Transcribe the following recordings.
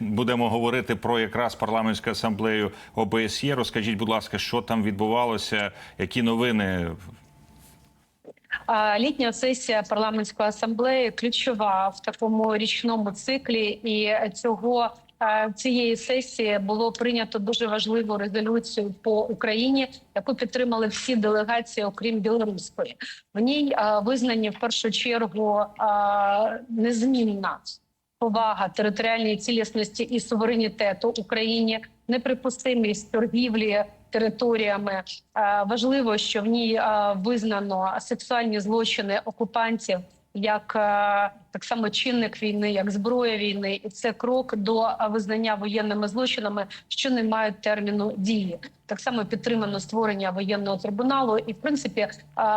Будемо говорити про якраз парламентську асамблею ОБСЄ. Розкажіть, будь ласка, що там відбувалося, які новини Літня сесія парламентської асамблеї ключова в такому річному циклі, і цього цієї сесії було прийнято дуже важливу резолюцію по Україні, яку підтримали всі делегації, окрім білоруської. В ній визнані в першу чергу незмінна повага територіальної цілісності і суверенітету Україні, неприпустимість торгівлі територіями. Е, Важливо, що в ній е, визнано сексуальні злочини окупантів як е, так само чинник війни, як зброя війни, і це крок до визнання воєнними злочинами, що не мають терміну дії. Так само підтримано створення воєнного трибуналу, і в принципі,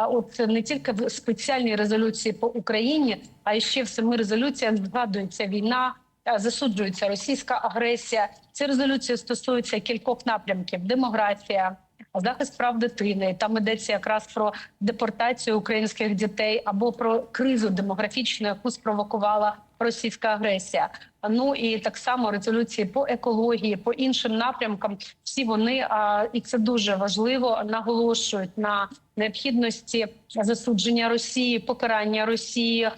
от не тільки в спеціальній резолюції по Україні, а ще в семи резолюціях згадується війна. Засуджується російська агресія. Ці резолюції стосуються кількох напрямків: демографія, захист прав дитини. Там йдеться якраз про депортацію українських дітей або про кризу демографічну, яку спровокувала російська агресія. Ну і так само резолюції по екології, по іншим напрямкам. Всі вони і це дуже важливо наголошують на необхідності засудження Росії, покарання Росії.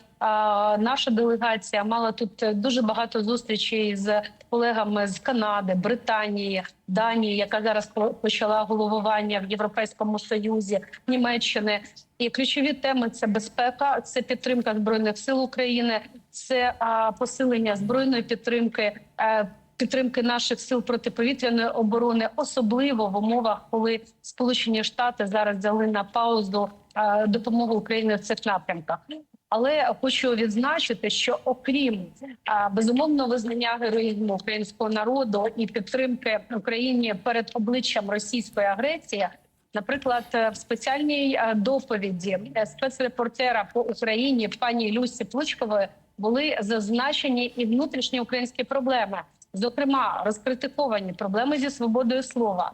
Наша делегація мала тут дуже багато зустрічей з колегами з Канади, Британії, Данії, яка зараз почала головування в Європейському Союзі, Німеччини. І ключові теми це безпека, це підтримка збройних сил України, це а, посилення збройної підтримки. е, Підтримки наших сил протиповітряної оборони, особливо в умовах, коли Сполучені Штати зараз взяли на паузу е, допомогу Україні в цих напрямках. Але хочу відзначити, що окрім а, безумовно визнання героїзму українського народу і підтримки Україні перед обличчям російської агресії, наприклад, е, в спеціальній е, доповіді е, спецрепортера по Україні пані Люсі Плучкової були зазначені і внутрішні українські проблеми, зокрема розкритиковані проблеми зі свободою слова.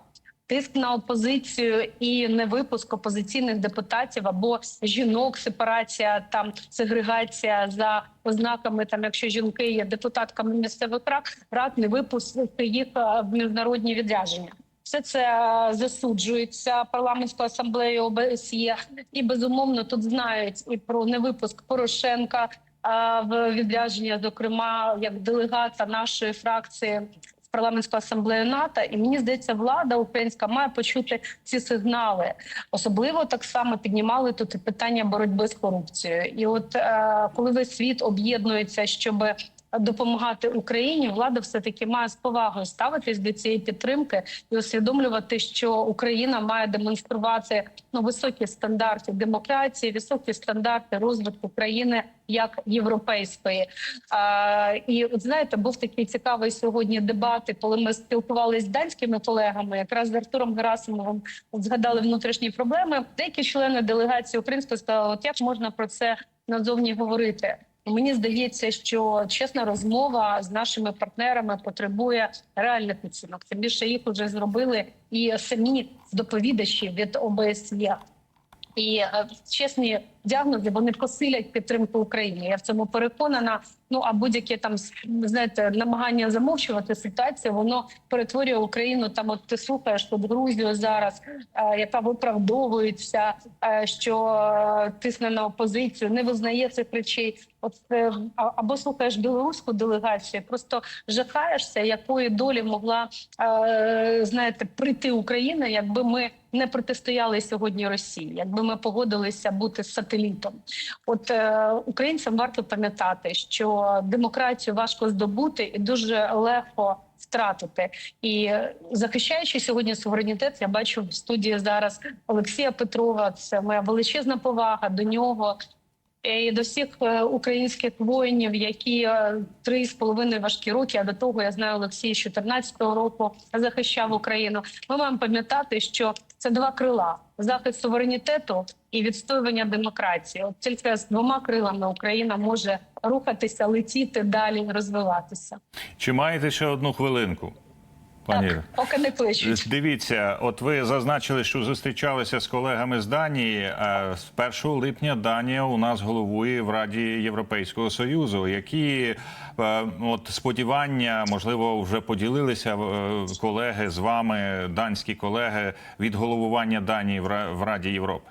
Тиск на опозицію і невипуск опозиційних депутатів або жінок, сепарація там сегрегація за ознаками, там якщо жінки є депутатками місцевих рад, рад не випустити їх е, в міжнародні відрядження. Все це е, засуджується парламентською асамблеєю ОБСЄ, і безумовно тут знають і про невипуск Порошенка е, в відрядження, зокрема як делегата нашої фракції парламентську асамблею НАТО. І мені здається, влада українська має почути ці сигнали. Особливо так само піднімали тут питання боротьби з корупцією. І от е, коли весь світ об'єднується, щоб допомагати Україні, влада все таки має з повагою ставитись до цієї підтримки і усвідомлювати, що Україна має демонструвати ну високі стандарти демократії, високі стандарти розвитку країни як європейської. А, і от знаєте, був такий цікавий сьогодні дебати, коли ми спілкувалися з данськими колегами, якраз з Артуром Герасимовим згадали внутрішні проблеми. Деякі члени делегації української сказали, от як можна про це назовні говорити. Мені здається, що чесна розмова з нашими партнерами потребує реальних оцінок. Тим більше їх вже зробили і самі доповідачі від ОБСЄ. І е, чесні діагнози вони посилять підтримку України. Я в цьому переконана. Ну а будь-яке там знаєте, намагання замовчувати ситуацію, воно перетворює Україну. Там от ти слухаєш тут Грузію зараз, е, яка виправдовується, е, що тисне на опозицію, не визнає цих речей. От або слухаєш білоруську делегацію, просто жахаєшся, якої долі могла знаєте прийти Україна, якби ми не протистояли сьогодні Росії, якби ми погодилися бути сателітом. От е, українцям варто пам'ятати, що демократію важко здобути і дуже легко втратити. І е, захищаючи сьогодні суверенітет, я бачу в студії зараз Олексія Петрова. Це моя величезна повага до нього. І до всіх е, українських воїнів, які е, три з половиною важкі роки. А до того я знаю Олексій з 14-го року захищав Україну. Ми маємо пам'ятати, що це два крила: захист суверенітету і відстоювання демократії. От тільки з двома крилами Україна може рухатися, летіти далі, розвиватися. чи маєте ще одну хвилинку? Пані Так, поки не кличуть. Дивіться, от ви зазначили, що зустрічалися з колегами з Данії. Е, З 1 липня Данія у нас головує в Раді Європейського Союзу. Які е, от сподівання, можливо, вже поділилися е, колеги з вами, данські колеги, від головування Данії в Ра- в Раді Європи?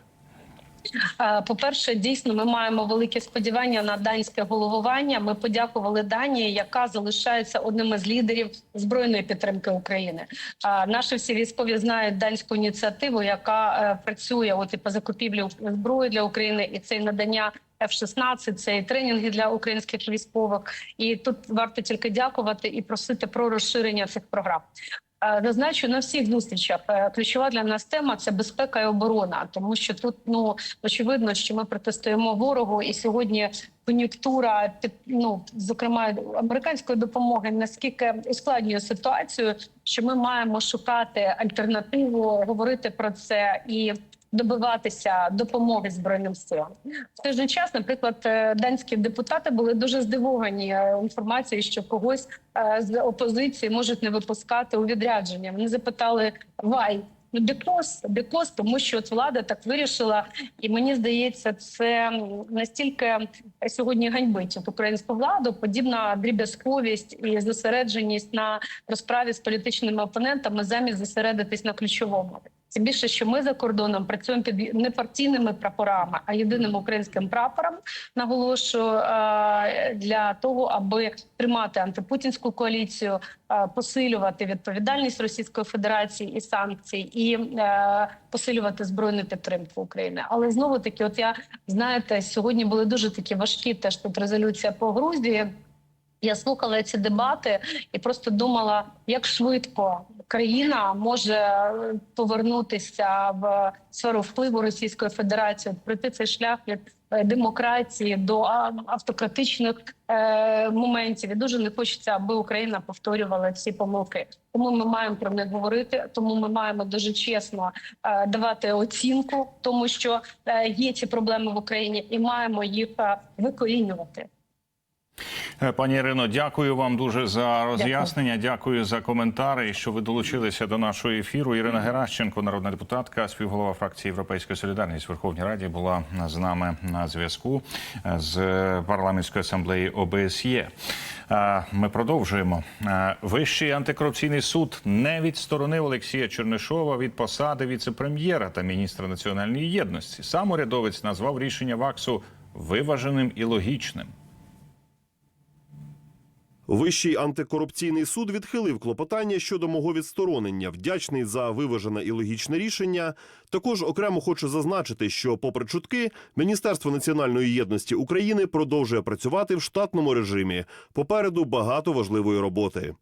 Е, По-перше, дійсно, ми маємо великі сподівання на данське головування. Ми подякували Данії, яка залишається одним із лідерів збройної підтримки України. Наші всі військові знають данську ініціативу, яка е, працює от і по закупівлі зброї для України, і це надання. F-16, це і тренінги для українських військових, і тут варто тільки дякувати і просити про розширення цих програм. Е, Зазначу на всіх зустрічах. е, Ключова для нас тема це безпека і оборона, тому що тут ну очевидно, що ми протистоїмо ворогу, і сьогодні кон'юнктура ну зокрема американської допомоги наскільки ускладнює ситуацію, що ми маємо шукати альтернативу, говорити про це і. Добиватися допомоги збройним силам в той же час, наприклад, е, данські депутати були дуже здивовані е, інформацією, що когось е, з опозиції можуть не випускати у відрядження. Вони запитали why? Ну, because, because, тому що от влада так вирішила, і мені здається, це настільки сьогодні ганьбить от українську владу. Подібна дріб'язковість і зосередженість на розправі з політичними опонентами замість зосередитись на ключовому. Тим більше, що ми за кордоном працюємо під не партійними прапорами, а єдиним українським прапором. Наголошую е, для того, аби тримати антипутінську коаліцію, е, посилювати відповідальність Російської Федерації і санкцій, і е, посилювати збройну підтримку України. Але знову таки, от я знаєте, сьогодні були дуже такі важкі теж тут резолюція по Грузії. Я слухала ці дебати і просто думала, як швидко країна може повернутися в сферу впливу Російської Федерації, пройти цей шлях від е, демократії до автократичних е, моментів. І дуже не хочеться, аби Україна повторювала ці помилки. Тому ми маємо про них говорити. Тому ми маємо дуже чесно е, давати оцінку, тому що є ці проблеми в Україні, і маємо їх викорінювати. Е, Пані Ірино, дякую вам дуже за роз'яснення. Дякую за коментари, що ви долучилися до нашого ефіру. Ірина Геращенко, народна депутатка, співголова фракції Європейська Солідарність в Верховній Раді, була з нами на зв'язку з парламентської асамблеї ОБСЄ. Е, Ми продовжуємо. Е, Вищий антикорупційний суд не відсторонив Олексія Чернишова від посади віцепрем'єра та міністра національної єдності. Сам урядовець назвав рішення ВАКСу виваженим і логічним. Вищий антикорупційний суд відхилив клопотання щодо мого відсторонення. Вдячний за виважене і логічне рішення. Також окремо хочу зазначити, що, попри чутки, Міністерство національної єдності України продовжує працювати в штатному режимі. Попереду багато важливої роботи.